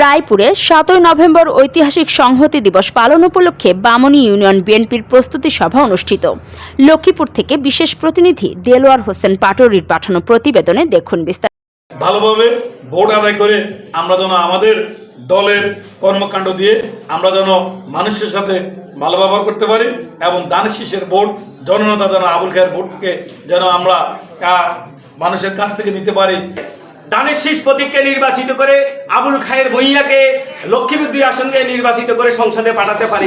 রায়পুরে সাতই নভেম্বর ঐতিহাসিক সংহতি দিবস পালন উপলক্ষে বামনী ইউনিয়ন বিএনপির প্রস্তুতি সভা অনুষ্ঠিত। লক্ষ্মীপুর থেকে বিশেষ প্রতিনিধি দেলোয়ার হোসেন পাটোরির পাঠানো প্রতিবেদনে দেখুন বিস্তারিত ভালোভাবে ভোট আদায় করে আমরা যেন আমাদের দলের কর্মকাণ্ড দিয়ে আমরা যেন মানুষের সাথে ভালো ব্যবহার করতে পারি এবং দান শীষের ভোট, জননেতা যেন আবুল খায়ের ভোটকে যেন আমরা মানুষের কাছ থেকে নিতে পারি। দানের শীষ প্রতীককে নির্বাচিত করে আবুল খায়ের ভূঁইয়াকে লক্ষ্মীপুর দুই আসন দিয়ে নির্বাচিত করে সংসদে পাঠাতে পারি।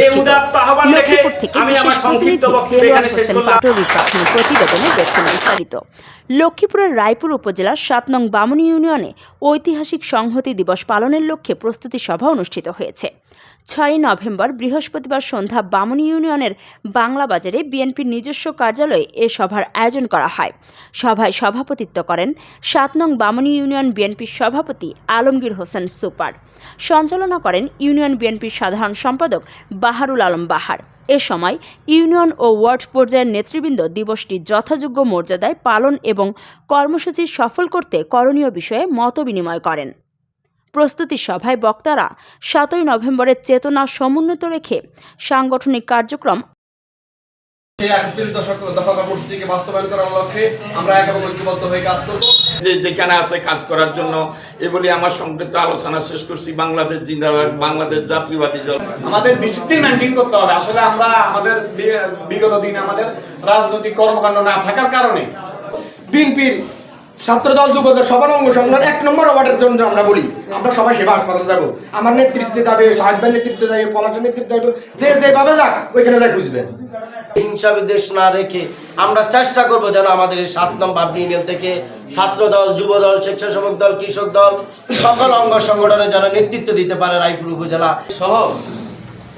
এই উদাত্ত আহ্বান রেখে আমি আমার সংক্ষিপ্ত বক্তব্য এখানে শেষ করলাম। প্রতিবেদনে দেখুন বিস্তারিত। লক্ষ্মীপুরের রায়পুর উপজেলার সাত নং বামনী ইউনিয়নে ঐতিহাসিক সংহতি দিবস পালনের লক্ষ্যে প্রস্তুতি সভা অনুষ্ঠিত হয়েছে। ছয়ই নভেম্বর বৃহস্পতিবার সন্ধ্যা বামনী ইউনিয়নের বাংলা বাজারে বিএনপির নিজস্ব কার্যালয়ে এ সভার আয়োজন করা হয়। সভায় সভাপতিত্ব করেন সাত নং বামনী ইউনিয়ন বিএনপির সভাপতি আলমগীর হোসেন সুপার। সঞ্চালনা করেন ইউনিয়ন বিএনপির সাধারণ সম্পাদক বাহারুল আলম বাহার। এ সময় ইউনিয়ন ও ওয়ার্ড পর্যায়ের নেতৃবৃন্দ দিবসটি যথাযোগ্য মর্যাদায় পালন এবং কর্মসূচি সফল করতে করণীয় বিষয়ে মত বিনিময় করেন। প্রস্তুতি সভায় বক্তারা সাতই নভেম্বরের চেতনা সমুন্নত রেখে সাংগঠনিক কার্যক্রম সেই একত্রিত দশক দফা কর্মসূচিকে বাস্তবায়ন করার লক্ষ্যে আমরা ঐক্যবদ্ধ হয়ে কাজ করব। যে যেখানে আছে কাজ করার জন্য এ বলে আমার সংক্ষিপ্ত আলোচনা শেষ করছি। বাংলাদেশ জিন্দাবাদ বাংলাদেশ জাতীয়বাদী দল। আমাদের ডিসিপ্লিন মেনটেন করতে হবে। আসলে আমরা আমাদের বিগত দিনে আমাদের রাজনৈতিক কর্মকাণ্ড না থাকার কারণে বিএনপির ছাত্রদল যুবদল সবার অঙ্গ সংগ্রাম এক নম্বর ওয়ার্ডের জন্য আমরা বলি। আমরা সবাই সেবা হাসপাতাল যাব। আমার নেতৃত্বে যাবে সাহেব ভাইয়ের নেতৃত্বে যাবে পলাশের নেতৃত্বে যাবে যে যেভাবে যাক ওইখানে যাই খুঁজবেন হিংসা বিদ্বেষ না রেখে আমরা চেষ্টা করব যেন আমাদের এই সাত নম্বর ইউনিয়ন থেকে ছাত্র দল যুব স্বেচ্ছাসেবক দল কৃষক দল সকল অঙ্গ সংগঠনে যেন নেতৃত্ব দিতে পারে রায়পুর উপজেলা। সহ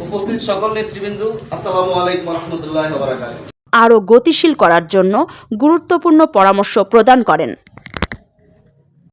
উপস্থিত সকল নেতৃবৃন্দ আসসালামু আলাইকুম রহমতুল্লাহ আরও গতিশীল করার জন্য গুরুত্বপূর্ণ পরামর্শ প্রদান করেন।